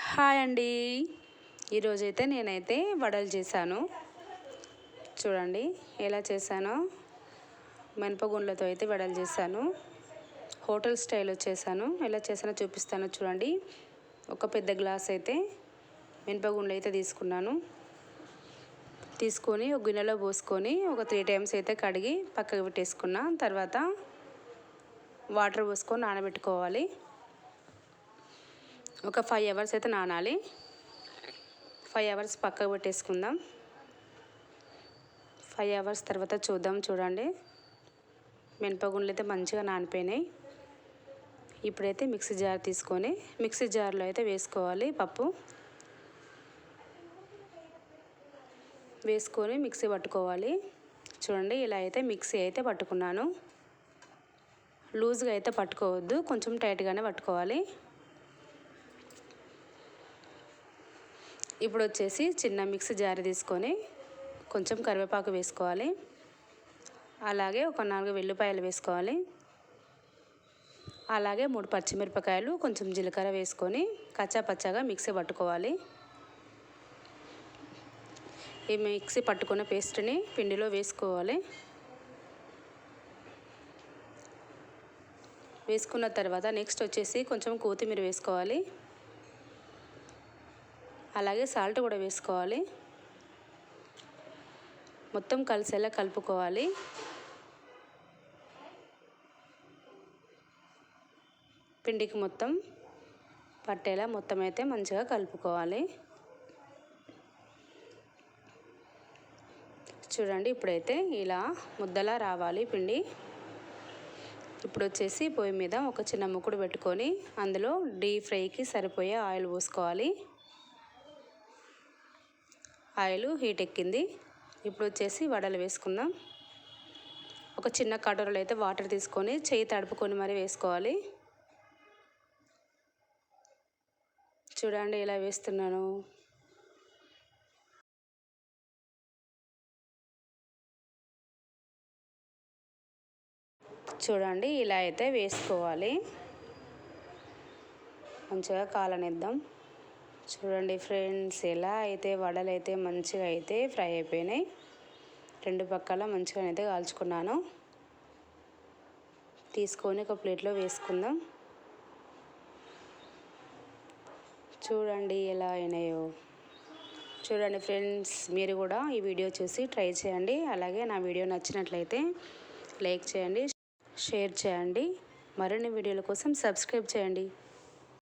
Hi అండి. ఈరోజైతే నేనైతే వడలు చేశాను. చూడండి ఎలా చేశానో. మినపగుండ్లతో అయితే వడలు చేశాను. హోటల్ స్టైల్లో చేశాను ఎలా చేశానో చూపిస్తాను చూడండి. ఒక పెద్ద గ్లాస్ అయితే మినపగుండ్లు అయితే తీసుకున్నాను. తీసుకొని ఒక గిన్నెలో పోసుకొని ఒక త్రీ టైమ్స్ అయితే కడిగి పక్కకు పెట్టేసుకున్న. తర్వాత వాటర్ పోసుకొని నానబెట్టుకోవాలి. ఒక ఫైవ్ అవర్స్ అయితే నానాలి. ఫైవ్ అవర్స్ పక్కకు పెట్టేసుకుందాం. ఫైవ్ అవర్స్ తర్వాత చూద్దాం చూడండి. మినపగుండ్లు అయితే మంచిగా నానిపోయినాయి. ఇప్పుడైతే మిక్సీ జార్ తీసుకొని మిక్సీ జార్లో అయితే వేసుకోవాలి పప్పు. వేసుకొని మిక్సీ పట్టుకోవాలి. చూడండి ఇలా అయితే మిక్సీ అయితే పట్టుకున్నాను. లూజ్గా అయితే పట్టుకోవద్దు కొంచెం టైట్గానే పట్టుకోవాలి. ఇప్పుడు వచ్చేసి చిన్న మిక్సీ జార్ తీసుకొని కొంచెం కరివేపాకు వేసుకోవాలి. అలాగే ఒక నాలుగు వెల్లిపాయలు వేసుకోవాలి. అలాగే మూడు పచ్చిమిరపకాయలు కొంచెం జీలకర్ర వేసుకొని కచ్చా పచ్చగా మిక్సీ పట్టుకోవాలి. ఈ మిక్సీ పట్టుకున్న పేస్ట్ని పిండిలో వేసుకోవాలి. వేసుకున్న తర్వాత నెక్స్ట్ వచ్చేసి కొంచెం కొత్తిమీర వేసుకోవాలి. అలాగే సాల్ట్ కూడా వేసుకోవాలి. మొత్తం కలిసేలా కలుపుకోవాలి. పిండికి మొత్తం పట్టేలా మొత్తం అయితే మంచిగా కలుపుకోవాలి. చూడండి ఇప్పుడైతే ఇలా ముద్దలా రావాలి పిండి. ఇప్పుడు వచ్చేసి పొయ్యి మీద ఒక చిన్న ముక్కుడు పెట్టుకొని అందులో డీప్ ఫ్రైకి సరిపోయే ఆయిల్ పోసుకోవాలి. ఆయిల్ హీట్ ఎక్కింది. ఇప్పుడు వచ్చేసి వడలు వేసుకుందాం. ఒక చిన్న కటోరలో అయితే వాటర్ తీసుకొని చేయి తడుపుకొని మరీ వేసుకోవాలి. చూడండి ఇలా వేస్తున్నాను. చూడండి ఇలా అయితే వేసుకోవాలి. మంచిగా కాలనిద్దాం. చూడండి ఫ్రెండ్స్ ఎలా అయితే వడలు అయితే మంచిగా అయితే ఫ్రై అయిపోయినాయి. రెండు పక్కల మంచిగా అయితే కాల్చుకున్నాను. తీసుకొని ఒక ప్లేట్లో వేసుకుందాం. చూడండి ఎలా అయినాయో. చూడండి ఫ్రెండ్స్ మీరు కూడా ఈ వీడియో చూసి ట్రై చేయండి. అలాగే నా వీడియో నచ్చినట్లయితే లైక్ చేయండి షేర్ చేయండి. మరిన్ని వీడియోల కోసం సబ్స్క్రైబ్ చేయండి.